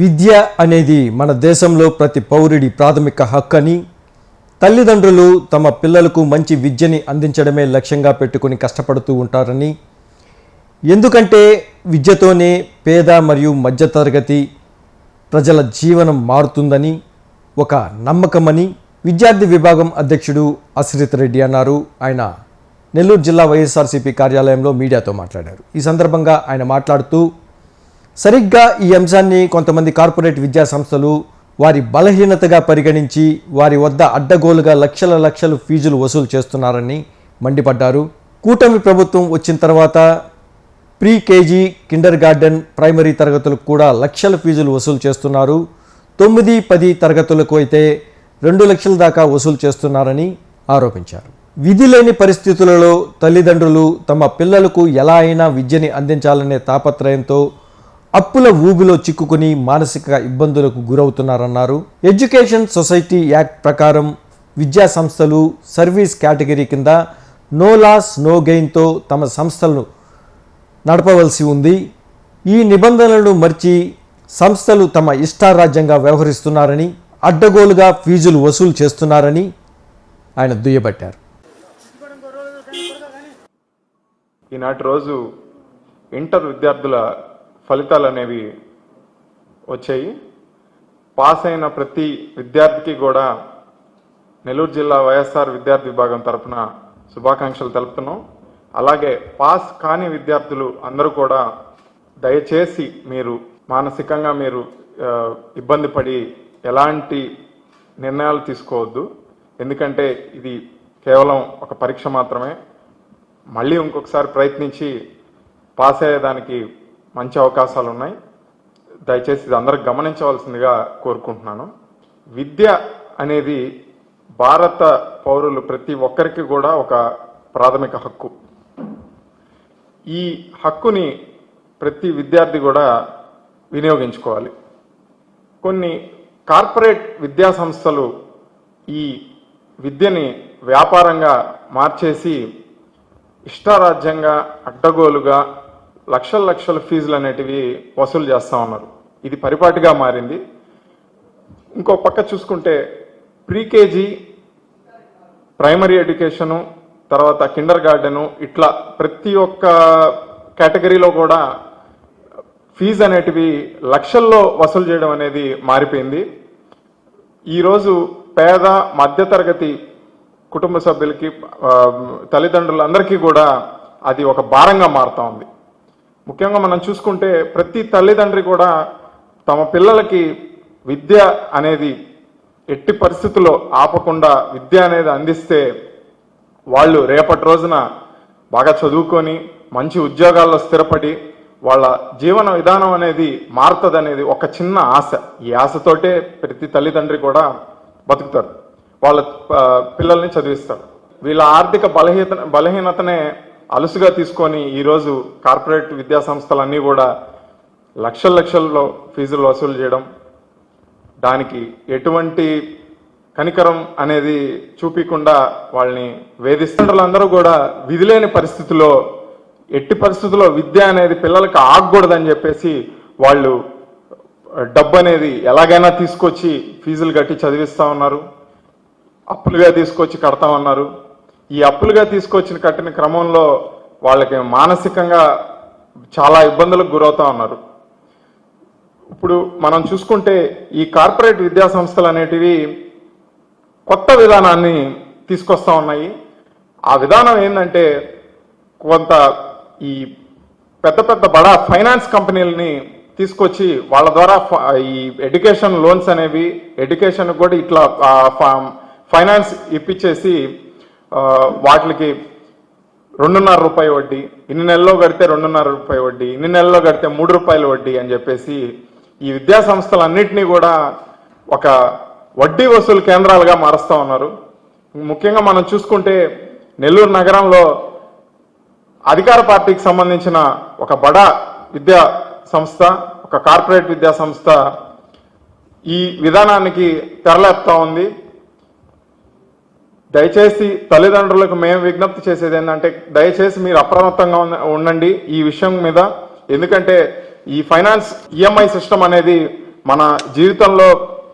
విద్య అనేది మన దేశంలో ప్రతి పౌరుడి ప్రాథమిక హక్కు అని తల్లిదండ్రులు తమ పిల్లలకు మంచి విద్యని అందించడమే లక్ష్యంగా పెట్టుకుని కష్టపడుతూ ఉంటారని ఎందుకంటే విద్యతోనే పేద మరియు మధ్యతరగతి ప్రజల జీవనం మారుతుందని ఒక నమ్మకమని విద్యార్థి విభాగం అధ్యక్షుడు అశ్రిత్ రెడ్డి అన్నారు. ఆయన నెల్లూరు జిల్లా వైఎస్ఆర్సీపీ కార్యాలయంలో మీడియాతో మాట్లాడారు. ఈ సందర్భంగా ఆయన మాట్లాడుతూ సరిగ్గా ఈ అంశాన్ని కొంతమంది కార్పొరేట్ విద్యా సంస్థలు వారి బలహీనతగా పరిగణించి వారి వద్ద అడ్డగోలుగా లక్షల లక్షలు ఫీజులు వసూలు చేస్తున్నారని మండిపడ్డారు. కూటమి ప్రభుత్వం వచ్చిన తర్వాత pre KG kindergarten primary తరగతులకు కూడా లక్షల ఫీజులు వసూలు చేస్తున్నారు. తొమ్మిది పది తరగతులకు అయితే రెండు లక్షల దాకా వసూలు చేస్తున్నారని ఆరోపించారు. విధి లేని పరిస్థితులలో తల్లిదండ్రులు తమ పిల్లలకు ఎలా అయినా విద్యని అందించాలనే తాపత్రయంతో అప్పుల ఊబిలో చిక్కుకుని మానసిక ఇబ్బందులకు గురవుతున్నారన్నారు. ఎడ్యుకేషన్ సొసైటీ యాక్ట్ ప్రకారం విద్యా సంస్థలు సర్వీస్ కేటగిరీ కింద నో లాస్ నో గెయిన్తో తమ సంస్థలను నడపవలసి ఉంది. ఈ నిబంధనలను మర్చి సంస్థలు తమ ఇష్టారాజ్యంగా వ్యవహరిస్తున్నారని అడ్డగోలుగా ఫీజులు వసూలు చేస్తున్నారని ఆయన దుయ్యబట్టారు. ఈనాటి రోజు ఇంటర్ విద్యార్థుల ఫలితాలు అనేవి వచ్చాయి. పాస్ అయిన ప్రతి విద్యార్థికి కూడా నెల్లూరు జిల్లా వైఎస్ఆర్ విద్యార్థి విభాగం తరఫున శుభాకాంక్షలు తెలుపుతున్నాం. అలాగే పాస్ కాని విద్యార్థులు అందరూ కూడా దయచేసి మీరు మానసికంగా మీరు ఇబ్బంది పడి ఎలాంటి నిర్ణయాలు తీసుకోవద్దు. ఎందుకంటే ఇది కేవలం ఒక పరీక్ష మాత్రమే. మళ్ళీ ఇంకొకసారి ప్రయత్నించి పాస్ అయ్యేదానికి మంచి అవకాశాలు ఉన్నాయి దయచేసి ఇది అందరూ గమనించవలసిందిగా కోరుకుంటున్నాను. విద్య అనేది భారత పౌరులు ప్రతి ఒక్కరికి కూడా ఒక ప్రాథమిక హక్కు. ఈ హక్కుని ప్రతి విద్యార్థి కూడా వినియోగించుకోవాలి. కొన్ని కార్పొరేట్ విద్యా సంస్థలు ఈ విద్యని వ్యాపారంగా మార్చేసి ఇష్టారాజ్యంగా అడ్డగోలుగా లక్షల లక్షల ఫీజులు అనేటివి వసూలు చేస్తూ ఉన్నారు. ఇది పరిపాటిగా మారింది. ఇంకో పక్క చూసుకుంటే ప్రీకేజీ ప్రైమరీ ఎడ్యుకేషను తర్వాత కిండర్ గార్డెను ఇట్లా ప్రతి ఒక్క కేటగిరీలో కూడా ఫీజు అనేటివి లక్షల్లో వసూలు చేయడం అనేది మారిపోయింది. ఈరోజు పేద మధ్యతరగతి కుటుంబ సభ్యులకి తల్లిదండ్రులందరికీ కూడా అది ఒక భారంగా మారుతూ ఉంది. ముఖ్యంగా మనం చూసుకుంటే ప్రతి తల్లిదండ్రి కూడా తమ పిల్లలకి విద్య అనేది ఎట్టి పరిస్థితుల్లో ఆపకుండా విద్య అనేది అందిస్తే వాళ్ళు రేపటి రోజున బాగా చదువుకొని మంచి ఉద్యోగాల్లో స్థిరపడి వాళ్ళ జీవన విధానం అనేది మారుతుంది అనేది ఒక చిన్న ఆశ. ఈ ఆశతోటే ప్రతి తల్లిదండ్రి కూడా బతుకుతారు. వాళ్ళ పిల్లల్ని చదివిస్తారు. వీళ్ళ ఆర్థిక బలహీన బలహీనతనే అలుసుగా తీసుకొని ఈరోజు కార్పొరేట్ విద్యా సంస్థలన్నీ కూడా లక్షల లక్షల్లో ఫీజులు వసూలు చేయడం దానికి ఎటువంటి కనికరం అనేది చూపించకుండా వాళ్ళని వేధిస్తుండ్రులందరూ కూడా విధిలేని పరిస్థితిలో ఎట్టి పరిస్థితుల్లో విద్య అనేది పిల్లలకు ఆగకూడదని చెప్పేసి వాళ్ళు డబ్బు అనేది ఎలాగైనా తీసుకొచ్చి ఫీజులు కట్టి చదివిస్తా ఉన్నారు అప్పులుగా తీసుకొచ్చి కడతా ఉన్నారు. ఈ అప్పులుగా తీసుకొచ్చిన కట్టిన క్రమంలో వాళ్ళకి మానసికంగా చాలా ఇబ్బందులకు గురవుతూ ఉన్నారు. ఇప్పుడు మనం చూసుకుంటే ఈ కార్పొరేట్ విద్యా సంస్థలు అనేటివి కొత్త విధానాన్ని తీసుకొస్తా ఉన్నాయి. ఆ విధానం ఏంటంటే కొంత ఈ పెద్ద పెద్ద బడా ఫైనాన్స్ కంపెనీలని తీసుకొచ్చి వాళ్ళ ద్వారా ఫ- ఈ ఎడ్యుకేషన్ లోన్స్ అనేవి ఎడ్యుకేషన్ కూడా ఇట్లా ఫ- ఫైనాన్స్ ఇప్పించేసి వాటికి రెండున్నర రూపాయి వడ్డీ ఇన్ని నెలల్లో కడితే రెండున్నర రూపాయి వడ్డీ ఇన్ని నెలల్లో కడితే మూడు రూపాయల వడ్డీ అని చెప్పేసి ఈ విద్యా సంస్థలన్నింటినీ కూడా ఒక వడ్డీ వసూలు కేంద్రాలుగా మారుస్తూ ఉన్నారు. ముఖ్యంగా మనం చూసుకుంటే నెల్లూరు నగరంలో అధికార పార్టీకి సంబంధించిన ఒక బడా విద్యా సంస్థ ఒక కార్పొరేట్ విద్యా సంస్థ ఈ విధానానికి తెరలేపుతా ఉంది. దయచేసి తల్లిదండ్రులకు మేము విజ్ఞప్తి చేసేది ఏంటంటే దయచేసి మీరు అప్రమత్తంగా ఉండండి ఈ విషయం మీద. ఎందుకంటే ఈ ఫైనాన్స్ ఈఎంఐ సిస్టమ్ అనేది మన జీవితంలో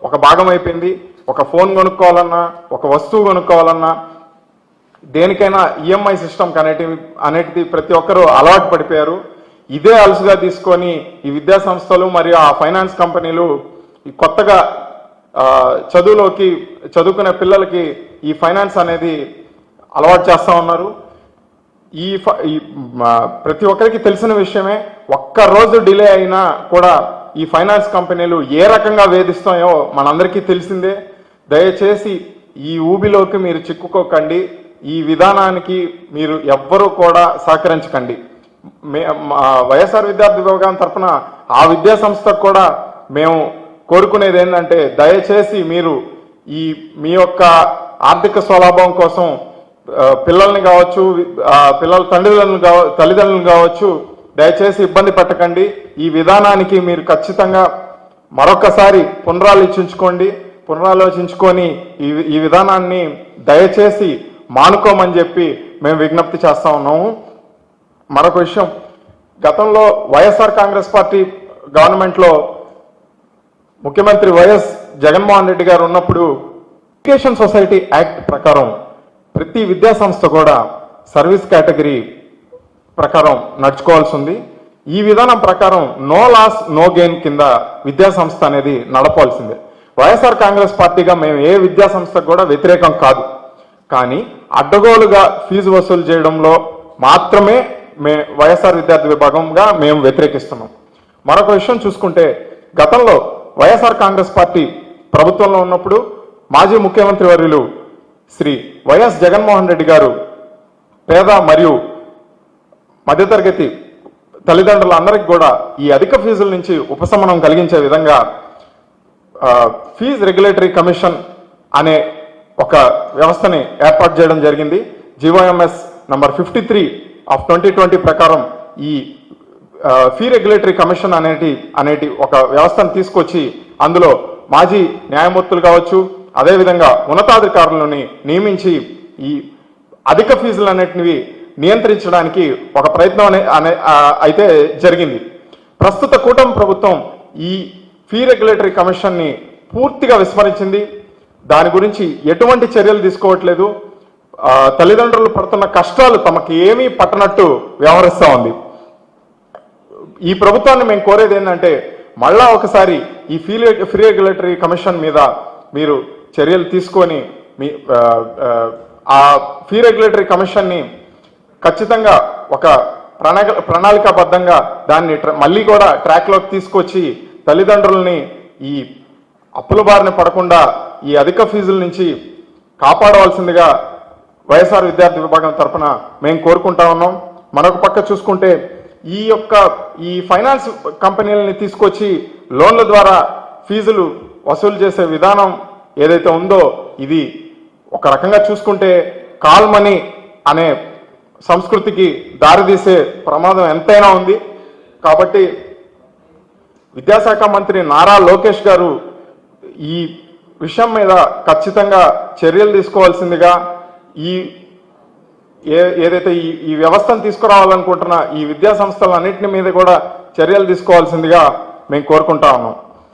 ఒక భాగం అయిపోయింది. ఒక ఫోన్ కొనుక్కోవాలన్నా ఒక వస్తువు కొనుక్కోవాలన్నా దేనికైనా ఈఎంఐ సిస్టమ్ అనేటి అనేటిది ప్రతి ఒక్కరూ అలవాటు పడిపోయారు. ఇదే అలుసుగా తీసుకొని ఈ విద్యా సంస్థలు మరియు ఆ ఫైనాన్స్ కంపెనీలు కొత్తగా చదువులోకి చదువుకునే పిల్లలకి ఈ ఫైనాన్స్ అనేది అలవాటు చేస్తూ ఉన్నారు. ఈ ఫ- ప్రతి ఒక్కరికి తెలిసిన విషయమే ఒక్క రోజు డిలే అయినా కూడా ఈ ఫైనాన్స్ కంపెనీలు ఏ రకంగా వేధిస్తాయో మనందరికీ తెలిసిందే. దయచేసి ఈ ఊబిలోకి మీరు చిక్కుకోకండి. ఈ విధానానికి మీరు ఎవ్వరూ కూడా సహకరించకండి. మే మా వైఎస్ఆర్ విద్యార్థి విభాగం తరఫున ఆ విద్యా సంస్థకు కూడా మేము కోరుకునేది ఏంటంటే దయచేసి మీరు ఈ మీ యొక్క ఆర్థిక స్వలాభం కోసం పిల్లల్ని కావచ్చు పిల్లల తండ్రులను కావ తల్లిదండ్రులను కావచ్చు దయచేసి ఇబ్బంది పెట్టకండి. ఈ విధానానికి మీరు ఖచ్చితంగా మరొకసారి పునరాలోచించుకోండి. పునరాలోచించుకొని ఈ ఈ విధానాన్ని దయచేసి మానుకోమని చెప్పి మేము విజ్ఞప్తి చేస్తా ఉన్నాము. మరొక విషయం గతంలో వైఎస్ఆర్ కాంగ్రెస్ పార్టీ గవర్నమెంట్లో ముఖ్యమంత్రి వైఎస్ జగన్మోహన్ రెడ్డి గారు ఉన్నప్పుడు ఎడ్యుకేషన్ సొసైటీ యాక్ట్ ప్రకారం ప్రతి విద్యా సంస్థ కూడా సర్వీస్ కేటగిరీ ప్రకారం నడుచుకోవాల్సి ఉంది ఈ విధానం ప్రకారం నో లాస్ నో గెయిన్ కింద విద్యా సంస్థ అనేది నడపాల్సిందే. వైఎస్ఆర్ కాంగ్రెస్ పార్టీగా మేము ఏ విద్యా సంస్థకు కూడా వ్యతిరేకం కాదు. కానీ అడ్డగోలుగా ఫీజు వసూలు చేయడంలో మాత్రమే మే వైఎస్ఆర్ విద్యార్థి విభాగంగా మేము వ్యతిరేకిస్తున్నాం. మరొక విషయం చూసుకుంటే గతంలో వైఎస్ఆర్ కాంగ్రెస్ పార్టీ ప్రభుత్వంలో ఉన్నప్పుడు మాజీ ముఖ్యమంత్రి వర్యులు శ్రీ వైఎస్ జగన్మోహన్ రెడ్డి గారు పేద మరియు మధ్యతరగతి తల్లిదండ్రులందరికీ కూడా ఈ అధిక ఫీజుల నుంచి ఉపశమనం కలిగించే విధంగా ఫీజ్ రెగ్యులేటరీ కమిషన్ అనే ఒక వ్యవస్థని ఏర్పాటు చేయడం జరిగింది. GO MS number fifty three of twenty twenty ప్రకారం ఈ ఫీ రెగ్యులేటరీ కమిషన్ అనేటి అనేటి ఒక వ్యవస్థను తీసుకొచ్చి అందులో మాజీ న్యాయమూర్తులు కావచ్చు అదేవిధంగా ఉన్నతాధికారులని నియమించి ఈ అధిక ఫీజులు అనేటివి నియంత్రించడానికి ఒక ప్రయత్నం అనే అనే- అయితే జరిగింది. ప్రస్తుత కూటమి ప్రభుత్వం ఈ ఫీ రెగ్యులేటరీ కమిషన్ని పూర్తిగా విస్మరించింది. దాని గురించి ఎటువంటి చర్యలు తీసుకోవట్లేదు. తల్లిదండ్రులు పడుతున్న కష్టాలు తమకి ఏమీ పట్టనట్టు వ్యవహరిస్తూ ఉంది. ఈ ప్రభుత్వాన్ని మేము కోరేది ఏంటంటే మళ్ళా ఒకసారి ఈ ఫీ ఫీ రెగ్యులేటరీ కమిషన్ మీద మీరు చర్యలు తీసుకొని మీ ఆ, ఫీ రెగ్యులేటరీ కమిషన్ని ఖచ్చితంగా ఒక ప్రణాళిక ప్రణాళికాబద్ధంగా దాన్ని మళ్ళీ కూడా ట్రాక్లోకి తీసుకొచ్చి తల్లిదండ్రుల్ని ఈ అప్పుల బారిన పడకుండా ఈ అధిక ఫీజుల నుంచి కాపాడవలసిందిగా వైఎస్ఆర్ విద్యార్థి విభాగం తరఫున మేము కోరుకుంటా ఉన్నాం. మరొక పక్క చూసుకుంటే ఈ యొక్క ఈ ఫైనాన్స్ కంపెనీలని తీసుకొచ్చి లోన్ల ద్వారా ఫీజులు వసూలు చేసే విధానం ఏదైతే ఉందో ఇది ఒక రకంగా చూసుకుంటే కాల్ మనీ అనే సంస్కృతికి దారితీసే ప్రమాదం ఎంతైనా ఉంది. కాబట్టి విద్యాశాఖ మంత్రి నారా లోకేష్ గారు ఈ విషయం మీద ఖచ్చితంగా చర్యలు తీసుకోవాల్సిందిగా ఈ ఏ ఏదైతే ఈ ఈ వ్యవస్థను తీసుకురావాలనుకుంటున్న ఈ విద్యా సంస్థలన్నింటిని మీద కూడా చర్యలు తీసుకోవాల్సిందిగా మేము కోరుకుంటా ఉన్నాం.